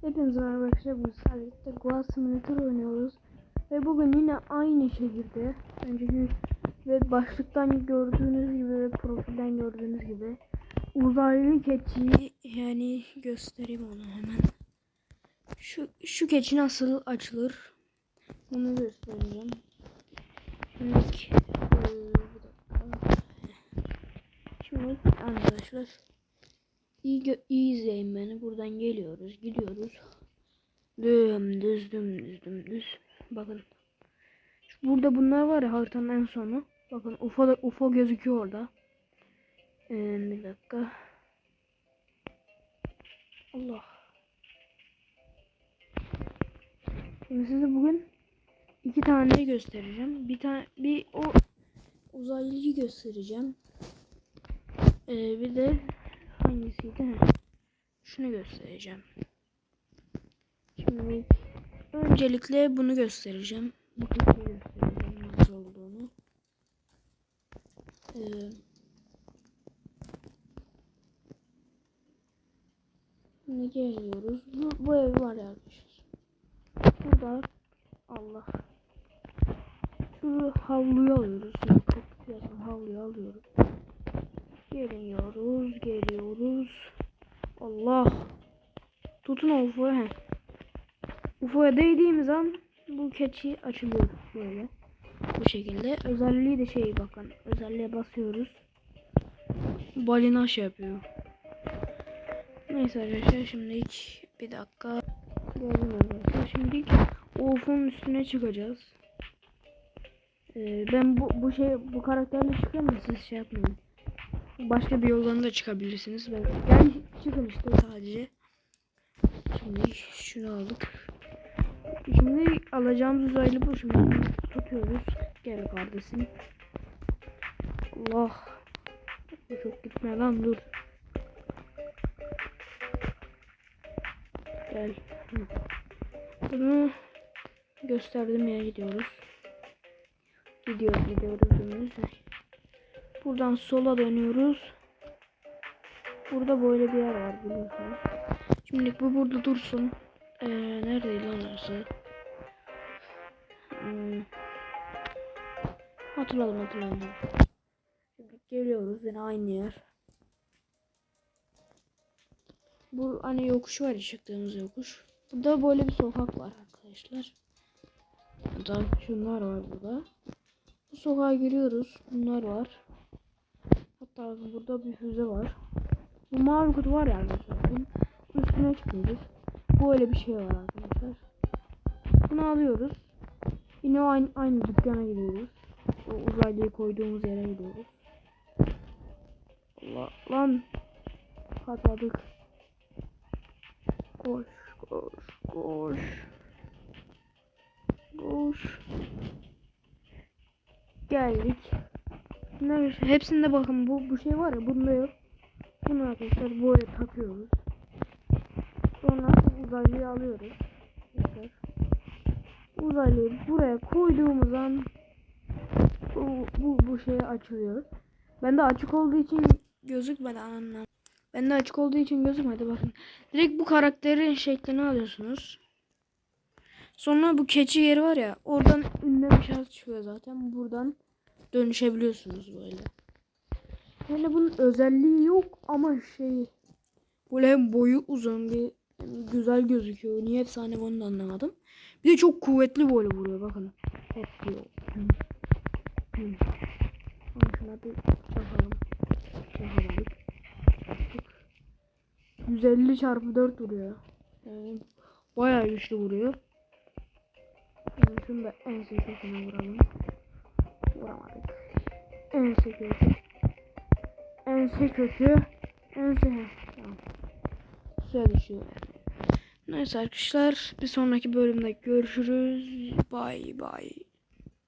Hepinize merhaba arkadaşlar. Bu sadece Goa Simulator oynuyoruz. Ve bugün yine aynı şehirde. Önceki ve başlıktan gördüğünüz gibi ve profilden gördüğünüz gibi uzaylı keçiyi yani göstereyim onu hemen. Şu şu keçi nasıl açılır? Bunu göstereceğim. Şimdi dakika. Şimdi arkadaşlar İyi, iyi izleyin beni. Buradan geliyoruz, gidiyoruz. Dümdüz, dümdüz, dümdüz. Bakın. Burada bunlar var ya haritanın en sonu. Bakın UFO, UFO gözüküyor orada. Ee, bir dakika. Allah. Şimdi size bugün iki tane göstereceğim. Bir tane bir o uzaylıyı göstereceğim. Ee, bir de hangisiydi? Şunu göstereceğim. Şimdi öncelikle bunu göstereceğim. Bu kutuyu göstereceğim nasıl olduğunu. Ee, şimdi geliyoruz. Bu, bu ev var ya arkadaşlar. Burada Allah. Şu havluyu alıyoruz. Şimdi kapatıyorsun havluyu alıyoruz. Geliyoruz, geliyoruz. Allah. Tutun UFO'ya. UFO'ya değdiğimiz an bu keçi açılıyor böyle. Bu şekilde. Özelliği de şey bakın. Özelliğe basıyoruz. Balina şey yapıyor. Neyse arkadaşlar şimdilik bir dakika. Geldim arkadaşlar. UFO'nun üstüne çıkacağız. Ee, ben bu, bu şey bu karakterle çıkıyorum da siz şey yapmayın. Başka bir yoldan da çıkabilirsiniz. Yani çıkın işte sadece. Şimdi şunu aldık. Şimdi alacağımız uzaylı bu. Şimdi tutuyoruz. Gel kardeşim. Allah. Çok gitme lan dur. Gel. Bunu gösterdim yere gidiyoruz. Gidiyoruz gidiyoruz. gidiyoruz. Buradan sola dönüyoruz. Burada böyle bir yer var biliyorsunuz. Şimdi bu burada dursun. Ee, neredeydi lan orası? Hmm. Hatırladım hatırladım. Şimdi geliyoruz yine aynı yer. Bu hani yokuş var ya çıktığımız yokuş. Burada böyle bir sokak var arkadaşlar. Burada şunlar var burada. Bu sokağa giriyoruz. Bunlar var. Hatta burada bir füze var. Bu mavi kutu var ya arkadaşlar. Üstüne çıkıyoruz. Böyle bir şey var arkadaşlar. Bunu alıyoruz. Yine aynı, aynı dükkana gidiyoruz. O uzaylıyı koyduğumuz yere gidiyoruz. Allah lan. Patladık. Koş koş koş. Koş. Geldik. Bunlar hepsinde bakın bu bu şey var ya bunda yok. Bunu arkadaşlar böyle takıyoruz. Sonra uzaylıyı alıyoruz. Tekrar. Uzaylıyı buraya koyduğumuz an bu, bu, bu şey açılıyor. Bende açık olduğu için gözükmedi anlamda. Bende açık olduğu için gözükmedi bakın. Direkt bu karakterin şeklini alıyorsunuz. Sonra bu keçi yeri var ya oradan ünlem işareti çıkıyor zaten. Buradan dönüşebiliyorsunuz böyle. Yani bunun özelliği yok ama şey böyle hem boyu uzun bir hem güzel gözüküyor. Niye efsane bunu da anlamadım. Bir de çok kuvvetli böyle vuruyor bakın. Hop diyor. Şuna bir bakalım. Yaptık. 150 çarpı 4 vuruyor. Yani bayağı güçlü vuruyor. Yani şunu da en köküne vuralım. Vuramadık. Ense kökü. Ense kökü. Ense. Tamam. Suya düşüyor. Neyse arkadaşlar bir sonraki bölümde görüşürüz. Bay bay.